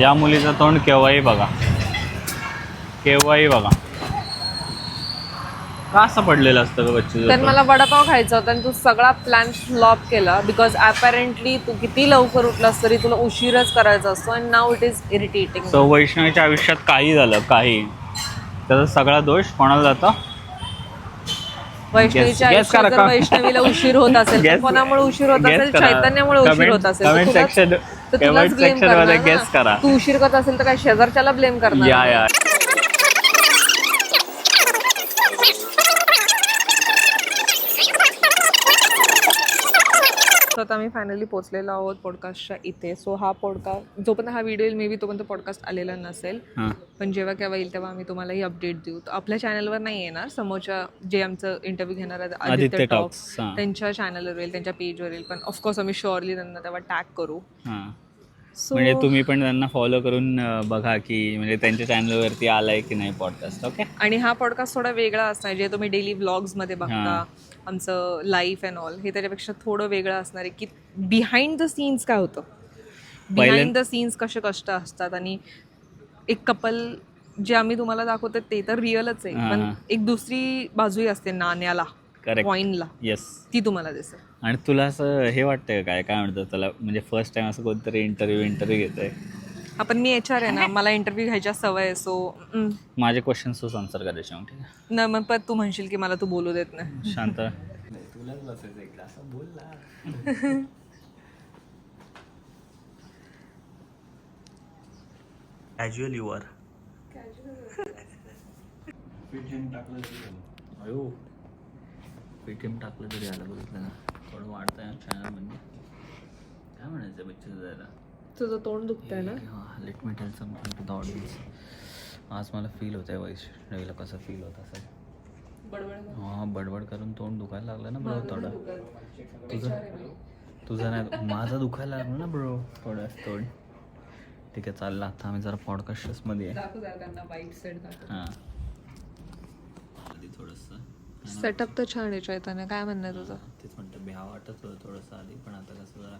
या मुलीचं तोंड केव्हाही बघा. केव्हाही बघा. का असं पडलेलं असतं ग बच्चू तर मला वडापाव खायचा होता आणि तू सगळा प्लॅन फ्लॉप केला बिकॉज अपॅरेंटली तू किती लवकर उठलास तरी तुला उशीरच करायचा असतो and now it is irritating so वैष्णवीच्या आयुष्यात काही झालं काही. त्याचा सगळा दोष कोणाला जातो? वैष्णवीच्या Guess- आयुष्यात करा जर का? वैष्णवीला उशीर होत असेल तर Guess- कोणामुळे उशीर होत असेल. चैतन्यामुळे उशीर होत असेल. तर तुलाच comment ब्लेम करणार करा. तू उशीर करत असेल तर काय शेजारच्याला ब्लेम करणार या आता आम्ही फायनली पोहोचलेलो आहोत पॉडकास्टच्या इथे. सो हा पॉडकास्ट जोपर्यंत हा व्हिडिओ येईल मे बी तोपर्यंत पॉडकास्ट आलेला नसेल. पण जेव्हा केव्हा येईल तेव्हा आम्ही तुम्हाला ही अपडेट देऊ. आपल्या चॅनलवर नाही येणार. समोरच्या जे आमचं इंटरव्ह्यू घेणार आहेत आदित्य टॉक्स त्यांच्या चॅनलवर येईल त्यांच्या पेजवर येईल. पण ऑफकोर्स आम्ही शुअरली त्यांना तेव्हा टॅग करू. म्हणजे तुम्ही पण त्यांना फॉलो करून अं, बघा की म्हणजे त्यांच्या चॅनलवरती आलाय की नाही पॉडकास्ट ओके आणि हा पॉडकास्ट थोडा वेगळा असणार जे तुम्ही डेली मध्ये बघता. आमचं लाईफ अँड ऑल हे त्याच्यापेक्षा थोडं वेगळं असणार आहे की बिहाइंड द सीन्स काय होतं बिहाइंड द सीन्स कसे कष्ट असतात आणि एक कपल जे आम्ही तुम्हाला दाखवतो ते तर रिअलच आहे हां, पण हां. एक दुसरी बाजूही असते नाण्याला करेक्ट कॉईनला येस ती तुम्हाला दिसेल. आणि तुला असं हे वाटतंय का? काय काय म्हणतात त्याला? म्हणजे फर्स्ट टाइम असं कोणतरी इंटरव्ह्यू इंटरव्ह्यू घेत आहे आपण मी एच आर आहे ना मला इंटरव्ह्यू घ्यायच्या सवय आहे सो माझे क्वेश्चन तूच आन्सर करायचे मग ठीक आहे? न मग पण तू म्हणशील की मला तू बोलू देत नाही. शांत. तुलाच बसायचं एकदा असं बोल ना कॅज्युअल युअर अयो. पेटीएम टाकलं तरी आलं बघितलं ना. थोडं वाढतंय चॅनल म्हणजे. काय म्हणायचं बच्चू जरा तुझं तोंड दुखतंय ना? हां let me tell something to the audience आज मला फील होत आहे वैष्णवीला कसं फील होत असेल. बडबड हां बडबड करून तोंड दुखायला लागलं ना ब्रो थोडं? तुझं? तुझं नाही माझं दुखायला लागलं ना ब्रो थोडं तोंड. ठीक आहे चाललं. आता आम्ही जरा पॉडकास्टमध्ये आहे. हां. सेटअप तर छान आहे चैतन्य. काय म्हणणं आहे तुझं? तेच म्हणतं भ्या वाटत होतं थोडंसं आधी पण आता कसं जरा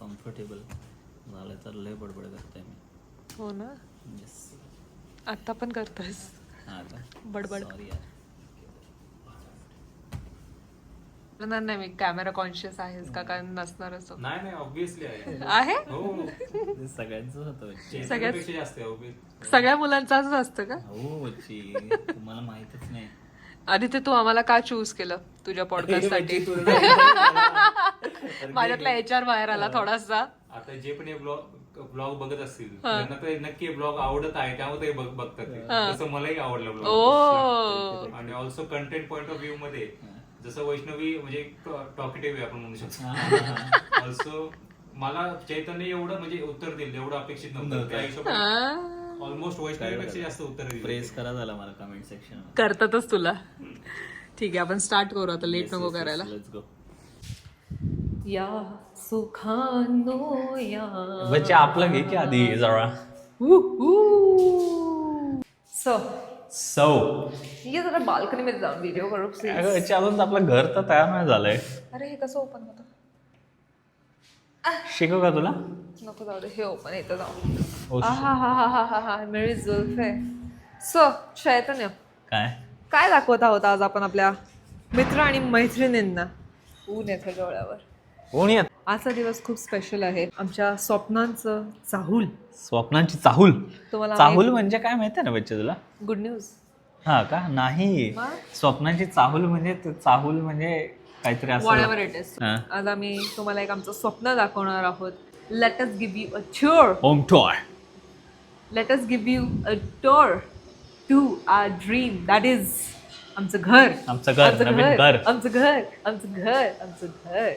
कम्फर्टेबल झालं तर लय बडबड करतोय मी. हो ना? येस आत्ता पण करतोयस. हां आता बडबड. सॉरी यार. नाही नाही मी कॅमेरा कॉन्शियस आहेस का? कारण नसणारच हो. नाही नाही ऑब्विसली आहे. आहे? हो. ते सगळ्यांचंच होतं बच्ची. सगळ्यात- पेक्षा जास्त आहे obvious. सगळ्या मुलांचाच असतं का? हो बच्ची. तुम्हाला माहीतच नाही. आधी ते तू आम्हाला का चूज केलं तुझ्या पॉडकास्टसाठी? माझ्यातला एच आर बाहेर आला थोडासा. आता जे पण हे ब्लॉग ब्लॉग बघत असतील त्यांना तर नक्की ब्लॉग आवडत आहे त्यामुळे ते बघ- बघतात ते. तसं मलाही आवडलं ओ. ब्लॉग आणि also content point of view मध्ये जसं वैष्णवी म्हणजे टॉकेटिव्ह आहे आपण म्हणू शकतो. ऑल्सो मला चैतन्य एवढं म्हणजे उत्तर दिलं एवढं अपेक्षित नव्हतं. त्या हिशोबाने. ऑलमोस्ट वैष्णवीपेक्षा जास्त उत्तर दिली. प्रेस करा झाला मला कमेंट सेक्शन करतातच तुला. ठीक आहे आपण स्टार्ट करू आता लेट नको करायला. लेट्स गो या सुखानो या बच्चे आपलं घे की आधी जरा. सो सौ ये जरा बाल्कनी मध्ये जाऊन व्हिडिओ करू please. बच्चे अजून तर आपलं घर तर तयार नाही झालंय. अरे हे कसं ओपन होतं? शिकू का तुला? नको जाऊ दे हे ओपन येतं जाऊ. ओ, हा हा हा हा हा हा मिळी जुल्फे सो चैतन्य काय? काय दाखवत आहोत आज आपण आपल्या मित्र आणि मैत्रिणींना? ऊन येतं डोळ्यावर. कोण येत. आजचा दिवस खूप स्पेशल आहे. आमच्या स्वप्नांचं चाहूल. स्वप्नांची चाहूल? तुम्हाला चाहूल म्हणजे काय माहिती ना बच्चे तुला? गुड न्यूज हा का? नाही? स्वप्नांची चाहूल म्हणजे चाहूल म्हणजे काहीतरी असं. इट इज हा. आज आम्ही तुम्हाला एक आमचं स्वप्न दाखवणार आहोत. Let us give you a tour home tour let us give you a tour to our dream that is आमचं घर. आमचं घर, नवीन घर. आमचं घर. आमचं घर. आमचं घर.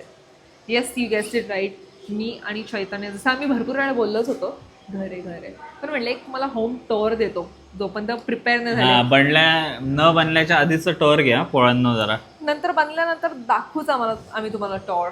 Yes you guessed it right मी आणि चैतन्य जसं आम्ही भरपूर वेळा बोललोच होतो घर आहे घर. आहे पण म्हणलं एक मला होम टोअर देतो जोपर्यंत प्रिपेअर नाही हा झाले. बनल्या न बनल्याच्या आधीच टॉर घ्या पोळांनो जरा. नंतर बनल्यानंतर दाखवूच आम्हाला आम्ही तुम्हाला टॉर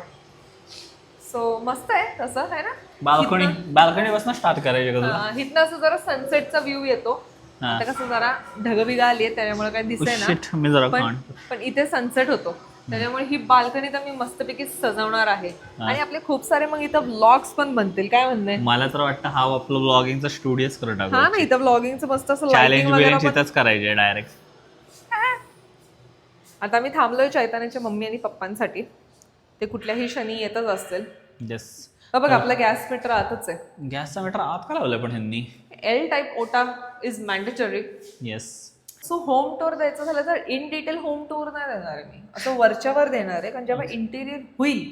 सो मस्त आहे तसं आहे ना? बाल्कनी बाल्कनी बसनं स्टार्ट करायचे का तुला? असं जरा सनसेटचा व्ह्यू येतो. आता कसं जरा ढगबिगा आली त्याच्यामुळे काही दिसे ना. शिट मी जरा पण पण इथे सनसेट होतो. त्याच्यामुळे ही बाल्कनी तर मी मस्तपैकी सजवणार आहे. आणि आपले खूप सारे मग इथं व्लॉग्स पण बनतील काय म्हणणं मला तर वाटतं हा आपलं ब्लॉगिंगचा स्टुडिओच करून टाकू. हा ना इथं व्लॉगिंगचं मस्त असं चॅलेंज करायचे डायरेक्ट आता मी थांबलोय चैतन्याच्या मम्मी आणि पप्पांसाठी. ते कुठल्याही क्षणी येतच असतील. येस बघ आपला गॅस मीटर आतच आहे. गॅसचा मीटर आत का लावलं पण ह्यांनी? एल टाईप ओटा is mandatory yes so home tour द्यायचं झालं तर इन डिटेल होम टूर नाही देणार मी. असं वरच्यावर देणार आहे कारण जेव्हा इंटिरियर होईल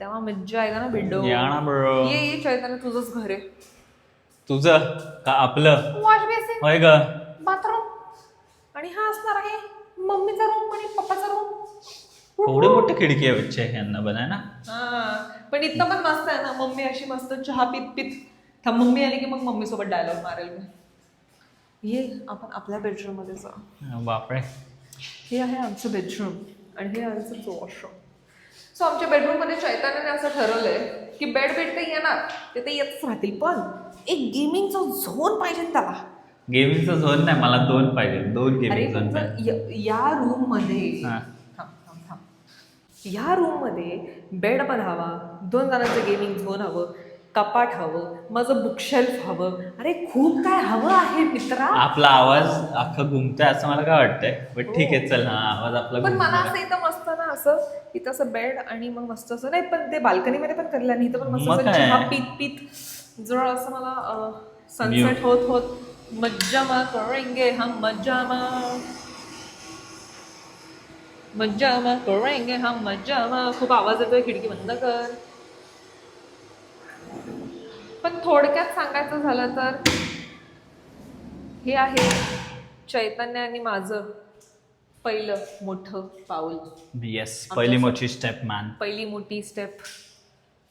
तेव्हा मज्जा आहे ना विंडो. ये ये चैतन्य तुझंच घर आहे. तुझं? का आपलं? वॉश बेसिन होय ग. बाथरूम आणि हा असणार आहे. मम्मीचा रूम आणि पप्पाचा रूम एवढी मोठी खिडकी आहे बच्चे यांना बनाय ना. हा पण इथं पण मस्त आहे ना. मम्मी अशी मस्त चहा पित पित. थांब मम्मी आली की मग मम्मी सोबत डायलॉग मारेल मी. ये आपण आपल्या बेडरूममध्ये जा. बापरे. हे आहे आमचं बेडरूम आणि हे आहे आमचं वॉशरूम सो आमच्या बेडरूममध्ये चैतन्याने असं ठरवलंय की बेड बेड ते येणार ते ते येतच राहतील. पण एक गेमिंगचा झोन पाहिजे त्याला. गेमिंगचा झोन नाही मला दोन पाहिजे दोन अरे गेमिंग झोन पाहिजे. य- या रूममध्ये हा. थांब थांब थांब. या रूममध्ये बेड पण हवा दोन जणांचं गेमिंग झोन हवं कपाट हवं माझं बुकशेल्फ हवं. अरे खूप काय हवं आहे मित्रा. आपला आवाज अख्खा घुमतोय असं मला काय वाटतंय? पण ठीक आहे चल हा आवाज आपला पण मला घुमतोय. असं इथं मस्त ना असं इथं असं बेड आणि मग मस्त असं नाही पण ते बाल्कनीमध्ये पण करेल इथं पण मस्त मग असं काय? चहा पीत पीत जवळ असं मला सनसेट होत होत. मज्जा मा करेंगे हम मज्जा मा मज्जा मा करेंगे हम मज्जा मा खूप आवाज येतोय खिडकी बंद कर. पण थोडक्यात सांगायचं झालं तर हे आहे चैतन्य आणि माझं पहिलं मोठं पाऊल. येस पहिली मोठी स्टेप मॅन पहिली मोठी स्टेप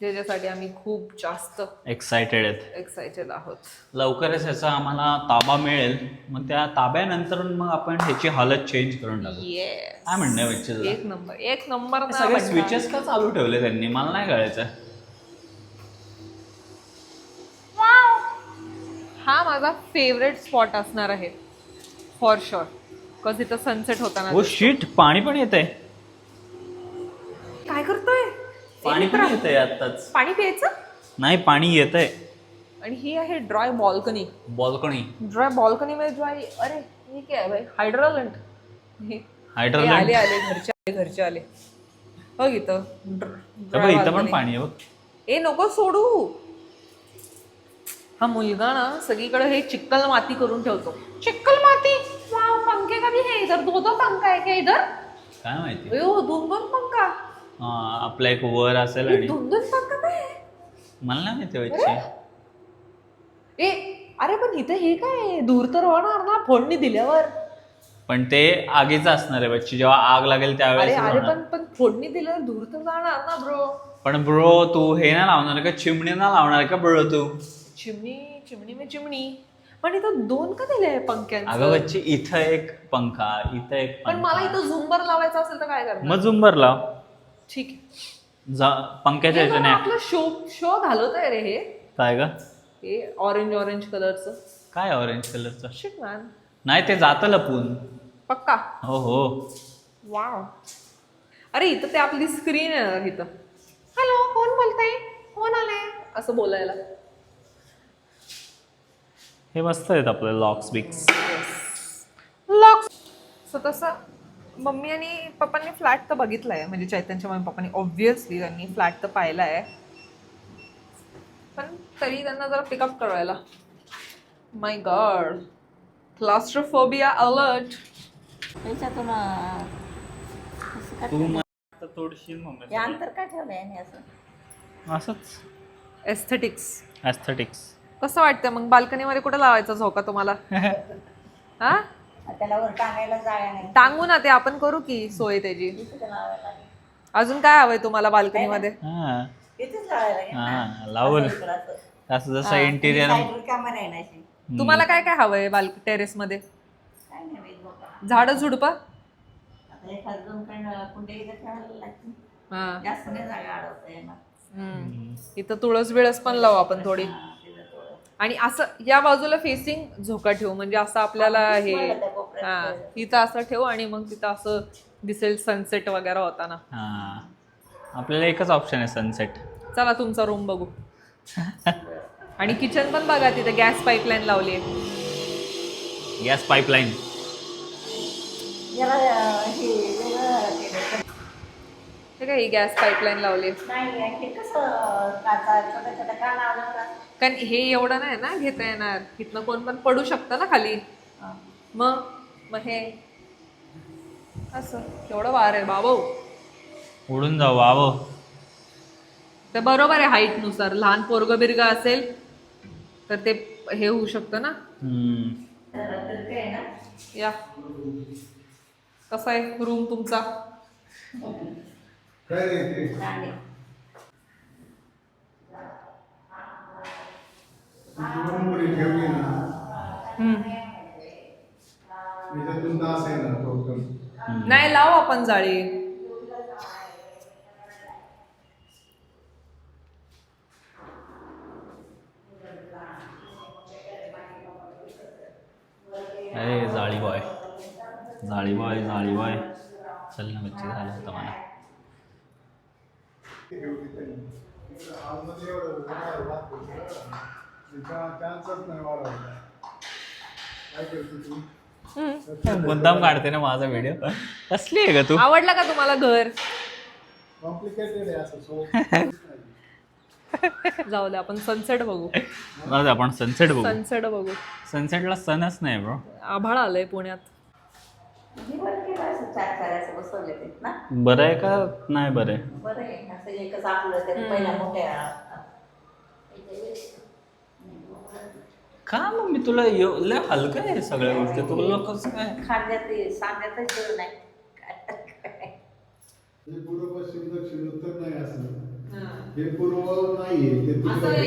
ज्याच्यासाठी आम्ही खूप जास्त एक्सायटेड आहेत. एक्सायटेड आहोत. लवकरच ह्याचा आम्हाला ताबा मिळेल. मग त्या ताब्यानंतर मग आपण ह्याची हालत चेंज करून टाकू. येस काय म्हणणं आहे बच्चे तुला? एक नंबर एक नंबर ना सगळे. स्विचेस का चालू ठेवले त्यांनी? मला नाही कळायचं. हा माझा फेवरेट स्पॉट असणार आहे. फॉर शुअर बिकॉज इथं सनसेट होताना ओ शिट पाणी पण येतंय. काय करतोय? पाणी पण येतंय आताच पाणी प्यायचं? नाही पाणी येतंय. आणि ही आहे dry balcony. Balcony. Dry balcony मध्ये ड्राय अरे हे काय आहे भाई? हायड्रोलंट. हे हायड्रोलँड आले आले घरचे आले घरचे आले. बघ इथं बघ इथं पण पाणी आहे बघ. ए नको सोडू. हा मुलगा ना सगळीकडे हे चिक्कल माती करून ठेवतो. चिक्कल माती? वाव पंखे का भी है इधर? दो दो पंखा है क्या इधर? काय माहिती? अयो दोन दोन पंखा. आपला एक वर असेल आणि दोन दोन पंखा काय आहे? मला नाही माहिती ए अरे पण इथे हे काय? दूर तर होणार ना फोडणी दिल्यावर. पण ते आगीचं असणार आहे बच्ची. जेव्हा आग लागेल अरे त्यावेळेस अरे होणार. पण पण फोडणी दिल्यावर दूर तर जाणार ना ब्रो पण ब्रो तू हे ना लावणार का? चिमणी ना लावणार का ब्रो तू? चिमणी चिमणी में चिमणी. पण इथं दोन का दिले अगं पंख्यांचं? बच्ची इथं एक पंखा इथं एक पण मला पंखा. इथं झुंबर लावायचं असेल तर काय करणार? मग झुंबर लाव. ठीक आहे. जा पंख्याच्या ह्याच्याने आपलं शो शो घालवत आहे रे हे. काय ग? हे ऑरेंज ऑरेंज कलरचं काय ऑरेंज कलरचं शिट मॅन नाही ते जातं लपून पक्का? हो हो. वाव अरे इथं ते आपली स्क्रीन आहे ना इथं. हॅलो कोण बोलताय? कोण आले असं बोलायला. हे मस्त आहेत आपले लॉक्स बिक्स लॉक सो तसं मम्मी आणि पप्पांनी फ्लॅट तर बघितलाय. म्हणजे चैतन्यच्या मम्मी पप्पांनी ऑब्विसली त्यांनी फ्लॅट तर पाहिला आहे पण तरी त्यांना जरा पिकअप करायला. माय गॉड क्लास्ट्रोफोबिया अलर्ट त्याच्यातून असं मला तोडशील हे अंतर याने असं? असंच. एस्थेटिक्स ॲस्थेटिक्स कसं वाटतं मग? बाल्कनीमध्ये कुठं लावायचा झोका तुम्हाला? हा? त्याला वर टांगायला जाळ्या नाही. टांगू ना ते आपण करू की सोय त्याची. इथं लावायला लागेल. अजून काय हवंय तुम्हाला बाल्कनीमध्ये? हा. इथेच लावायला लागेल ना. हा लावल असं इकडं असं. असं जसं इंटिरियर साईडवर कॅमेरा आहे ना अशी. तुम्हाला काय काय हवंय बाल्क टेरेस मध्ये? काय नाही बाई बाबा. झाड झुडप? आता एखाद दोन पण कुंडे इथं ठेवायला लागतील. जास्त नाही जागा अडवता येणार. इथं तुळस बिळस पण लावू आपण हा, थोडं. आणि असं या बाजूला फेसिंग झोका ठेवू म्हणजे असं आपल्याला हे हा तिथं असं ठेवू आणि मग तिथं असं दिसेल सनसेट वगैरे होताना. हा. आपल्याला एकच ऑप्शन आहे सनसेट चला तुमचा रूम बघू. आणि किचन पण बघा तिथे गॅस पाईपलाईन लावली आहे. गॅस पाईपलाईन हे काय ही गॅस पाईपलाईन लावली? आहे नाही हे कसं काचा छोट्या छोट्या का लावलं कारण हे एवढं नाही ना घेता येणार. इथनं कोण पण पडू शकतं ना खाली. मग मग हे. असं. केवढं वार आहे बाबा. उडून जाऊ वाव ते बरोबर आहे हाईटनुसार लहान पोरग बिरग असेल तर ते हे होऊ शकतं ना. या. कसा आहे रूम तुमचा? नाही पुरणपोळी ठेवली ना हम्म. त्याच्यातून दास आहे ना टोटल नाही लाव आपण जाळी. अरे जाळी बॉय. जाळी बॉय जाळी बॉय. चल ना बच्चे झालं होतं मला. एवढं उन्हाळा नाही काय करते तू? मुद्दाम काढते ना माझा व्हिडिओ कसली आहे का तू? आवडला का तुम्हाला घर? कॉम्प्लिकेटेड आहे असं सो जाऊ दे आपण सनसेट बघू. जाऊ दे, आपण सनसेट बघू. सनसेट बघू. सनसेटला सनच नाही ब्रो आभाळ आलंय पुण्यात. चार चार असं बसवले ते ना? बरं आहे का? नाही बरं आहे. बरं आहे. असं एकच आपलं ते पहिल्या मोठ्या का मग मी तुला एव- लय हलकं आहे सगळ्या गोष्टी. तुला कसं काय? खांद्यात सांगण्यातच गेलं नाही. काय हे पूर्व पश्चिम दक्षिण उत्तर नाही असं. हे. पूर्व नाहीये ते तिकडे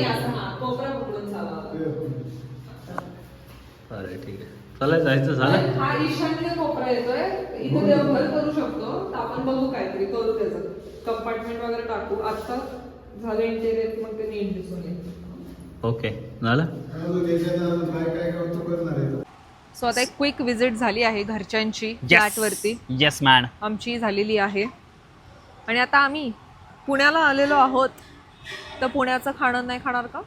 ठीक आहे. चला जायचं झालं. हा ईशान्य कोपरा येतोय. इथे देवघर करू शकतो. तर आपण बघू काहीतरी. करू त्याचं. कंपार्टमेंट वगैरे टाकू. आता झालं इंटेरियर मग ते नीट दिसून येईल ओके. झालं? सो आता एक क्विक विजिट झाली आहे घरच्यांची फ्लॅटवरती. येस मॅन आमची झालेली आहे. आणि आता आम्ही पुण्याला आलेलो आहोत. तर पुण्याचं खाणं नाही खाणार का?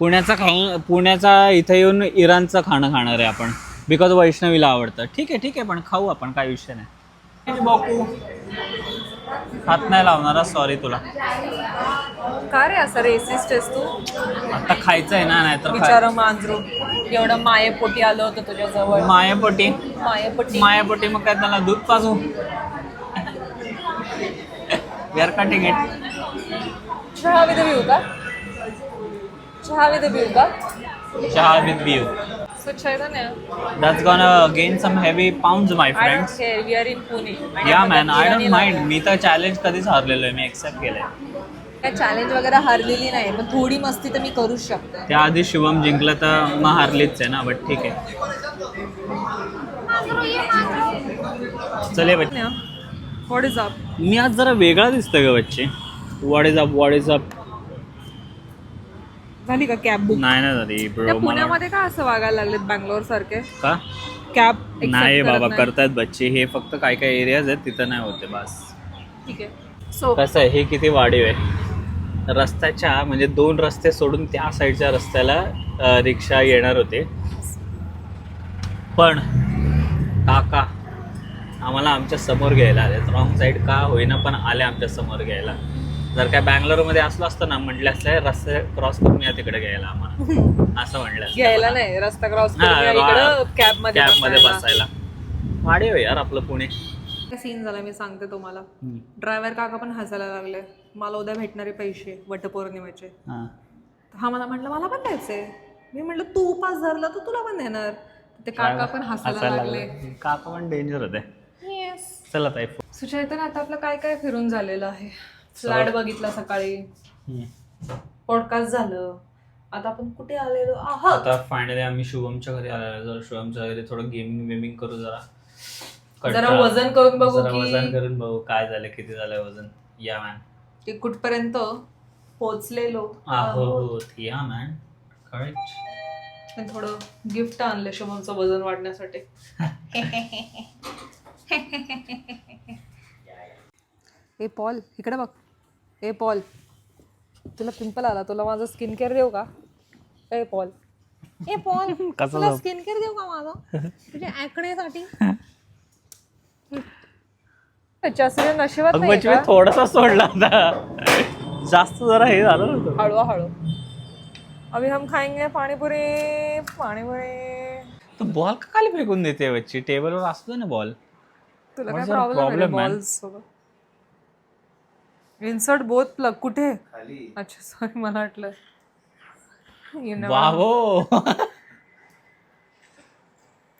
पुण्याचा खाऊन पुण्याचा इथे येऊन इराणचं खाणं खाणार आहे आपण. बिकॉज वैष्णवीला आवडतं. ठीक आहे ठीक आहे पण खाऊ आपण काय विषय नाही. बापू. हात नाही लावणारा सॉरी तुला. का रे असं रेसिस्ट आहेस तू? आता खायचं आहे ना नाही तर बिचारा मांजरू. एवढं मायेपोटी आलं होतं तुझ्या जवळ मायापोटी? मायेपोटी. मायापोटी मग काय त्याला दूध पाजू? वी आर कटिंग इट चहा विथ व्यू का चहा विथ व्यू का चहा with view Chaitanya that's gone gain some heavy pound my I don't friends care we are in Pune आणि या आपण मॅन आय डोंट माइंड मी तर चॅलेंज कधीच हारलेलो आहे. मी एक्सेप्ट केलंय. काय चॅलेंज वगैरे हारलेली नाही पण थोडी मस्ती तर मी करूच शकते. त्याआधी शिवम जिंकलं तर मग हारलीच आहे ना बट ठीक आहे. चले बच्चे. व्हॉट इज अप मी आज जरा वेगळा दिसतोय का बच्चे. What is up what is up झाली का कॅब बुक नाही ना दादी त्या ब्रो मला पुण्यामध्ये का असं वागायला लागलेत बँगलोर सारखे का कॅब नाही बाबा करतायत बच्चे. हे फक्त काय काय एरियाज आहेत तिथं नाही होते बस. ठीक आहे. सो कसं आहे हे किती वाढीव आहे? रस्त्याच्या म्हणजे दोन रस्ते सोडून त्या साईडच्या रस्त्याला अ, रिक्षा येणार होते. पण काका आम्हाला आमच्यासमोर घ्यायला आले रॉंग साईड का होईना पण आले आमच्यासमोर घ्यायला. जर काय बँगलोरमध्ये असलो असतं ना म्हटलं असतं रस्ते क्रॉस करून या तिकडे घ्यायला आम्हाला. असं म्हटलं. घ्यायला नाही रस्ता क्रॉस कॅबमध्ये कॅबमध्ये बसायला. वाढीव आहे यार आपलं पुणे. सीन झाला मी सांगते तुम्हाला. ड्रायव्हर काका पण हसायला लागले. मला उद्या भेटणारे पैसे वटपौर्णिमेचे. हां. हा मला म्हटलं मला पण द्यायचे मी म्हटलं तू उपास धरला तर तुला पण देणार. ते काका पण हसायला लागले. काका पण डेंजर होते. चला सुचैतन आता आपलं काय काय फिरून झालेलं आहे? फ्लॅट बघितला सकाळी. पॉडकास्ट झालं. आता आपण कुठे आलेलो? आहोत आता फायनली आम्ही शुभमच्या घरी आलेलो. जरा शुभमच्या घरी थोडं गेमिंग वेमिंग करू जरा. जरा. वजन करून बघू जरा वजन करून बघू. काय झालं किती झालं वजन? या मॅन की कुठपर्यंत पोहोचलेलो. आहो या मॅन करेक्ट थोडं गिफ्ट आणलं शुभमचं वजन वाढण्यासाठी. ए पॉल इकडे बघ. ए पॉल तुला पिंपल आला तुला माझं स्किन केअर देऊ का? ए पॉल ए पॉल तुला स्किन केअर देऊ का माझं? तुझ्या ऍकण्यासाठी चसरे नशिबात अगं नाही बच्ची, मी का? थोडासा सोडला होता जास्त जरा हे झालं नव्हतं. हळू हळू. अभी हम खाएंगे पाणीपुरी पाणीपुरी. तू बॉल का खाली फेकून देते बच्ची टेबलवर असतो ना बॉल तुला काय प्रॉब्लेम problem, man? बॉल्स सोबत? Insert both plug. कुठे? अच्छा सॉरी मला वाटलं. You know. बाबो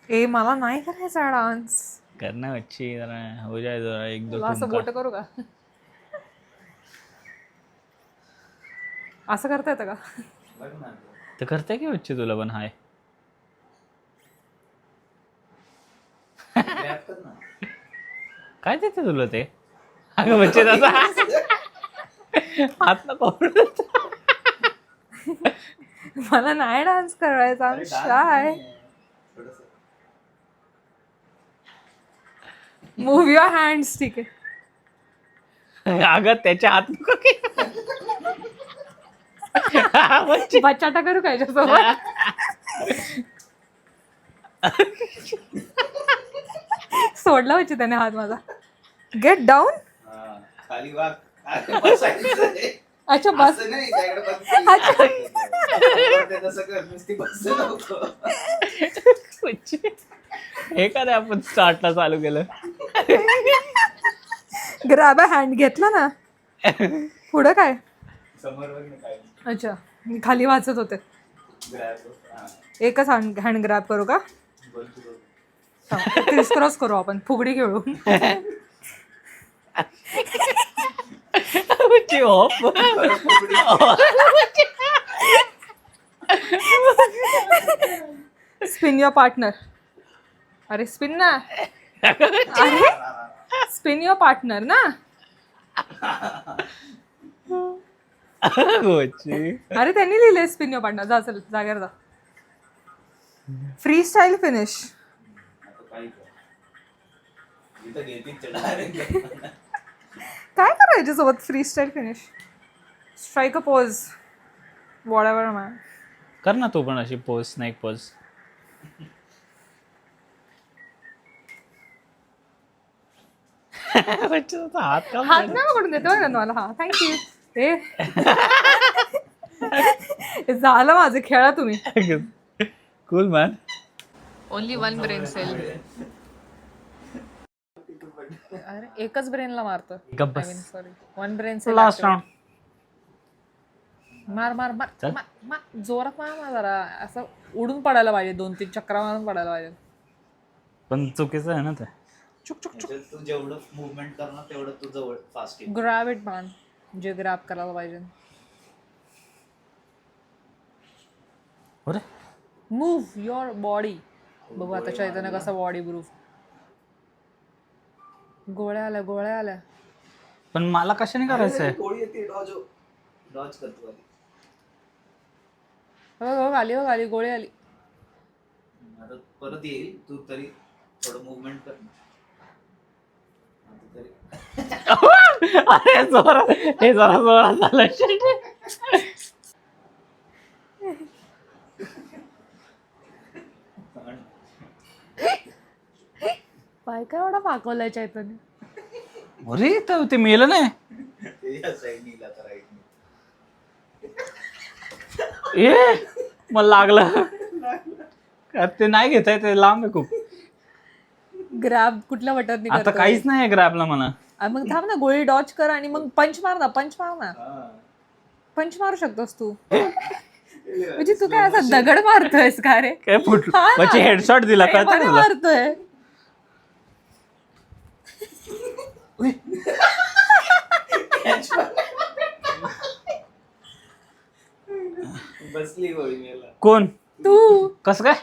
ए मला नाही करायचा डान्स करना बच्ची जरा हो जाए जरा एक दो तुला असं. बोट करू का? असं करता येतं का? तर करते की बच्ची तुला पण? हाय. काय देते तुला ते? अगं बच्चे तसा हात नको मला नाही डान्स करायचा. शाय मूव युअर हँड्स ठीक आहे. अगं त्याच्या हात नको की. बच्ची बचाटा करू का याच्यासोबत? सोडला होती त्याने हात माझा. गेट डाऊन अच्छा बस. नाही हे का आपण स्टार्टला चालू केलं. ग्रॅब हँड घेतला ना? पुढं काय? अच्छा मी खाली वाचत होते. एकच हँड हँड ग्रॅब करू का. क्रिस क्रॉस करू आपण. फुगडी खेळू. बच्ची हॉप स्पिन युअर पार्टनर अरे स्पिन ना. अरे स्पिन युअर पार्टनर ना. अरे त्यांनी लिहिलंय स्पिन युअर पार्टनर जा चल जागेवर जा. फ्री स्टाईल फिनिश काय कर इथं घेतील direct. काय करायच्या सोबत free style finish strike a pose वॉडेवर man कर ना तू पण अशी पोज स्नॅक पोज बच्चा हात का हात नाही पकडून देतो ना मला हा थँक्यू ते झालं माझं खेळा तुम्ही. Cool man only one brain cell अरे एकच ब्रेनला मारतो. गप्प बस. Sorry one brain last round मार मार मार. चल. मार मार जोरात मार मार जरा. असं उडून पडायला पाहिजे दोन तीन चक्रा मारून पडायला पाहिजे. पण चुकीचं आहे ना ते. चुक चुक चुक. म्हणजे तू जेवढं मुवमेंट करणार तेवढं तू जवळ फास्ट इट मान जे ग्रॅब करायला पाहिजे. अरे. मूव युअर बॉडी बघू आता चैतन्य कसा बॉडी प्रूफ गोळ्या आल्या गोळ्या आल्या. पण मला कशाने करायचंय? गोळी येते डॉज डॉज करतो आधी. हो हो आली हो आली गोळी आली. आता परत येईल तू तरी थोडं मुवमेंट कर आता तरी. अरे जोरा हे जरा जोरात झालं पाय काय एवढा पाकवलाय चैतन्य? अरे तर ते मेलं नाही. या साईडनी तर. ए मला लागलं. का ते नाही घेता येत ते लांब आहे खूप. ग्रॅब कुठल्या बटन आता काहीच नाही आहे ग्रॅबला मला मग थांब ना गोळी डॉच कर आणि मग पंच मार ना पंच मार ना. हा. पंच मारू शकतोस तू. म्हणजे तू काय असा दगड मारतोयस का रे? काय फुट हा ना. म्हणजे हेडशॉट दिला हे कळतं तुला मारतोय. बसली गोळी मेला. कोण? तू. कस काय?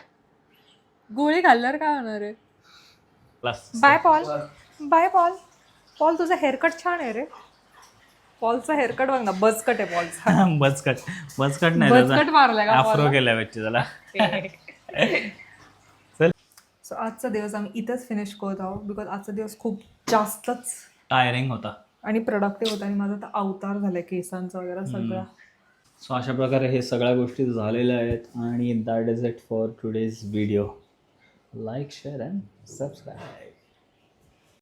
गोळी घालणार काय होणार आहे? Plus bye Paul. Bye Paul. Paul तुझा हेअरकट छान आहे रे. पॉलचा हेअरकट बघ ना बजकट आहे पॉलचा. बचकट. बचकट नाही बचकट मारलाय का आफ्रो? केलाय बच्ची त्याला. सो आजचा दिवस आम्ही इथंच फिनिश करत आहोत बिकॉज आजचा दिवस खूप जास्तच टायरिंग होता. आणि प्रोडक्टिव्ह होता आणि माझा तर अवतार झालाय केसांचा वगैरे सगळा. सो अशा प्रकारे हे सगळ्या गोष्टी झालेल्या आहेत आणि that is it for today's video like share and subscribe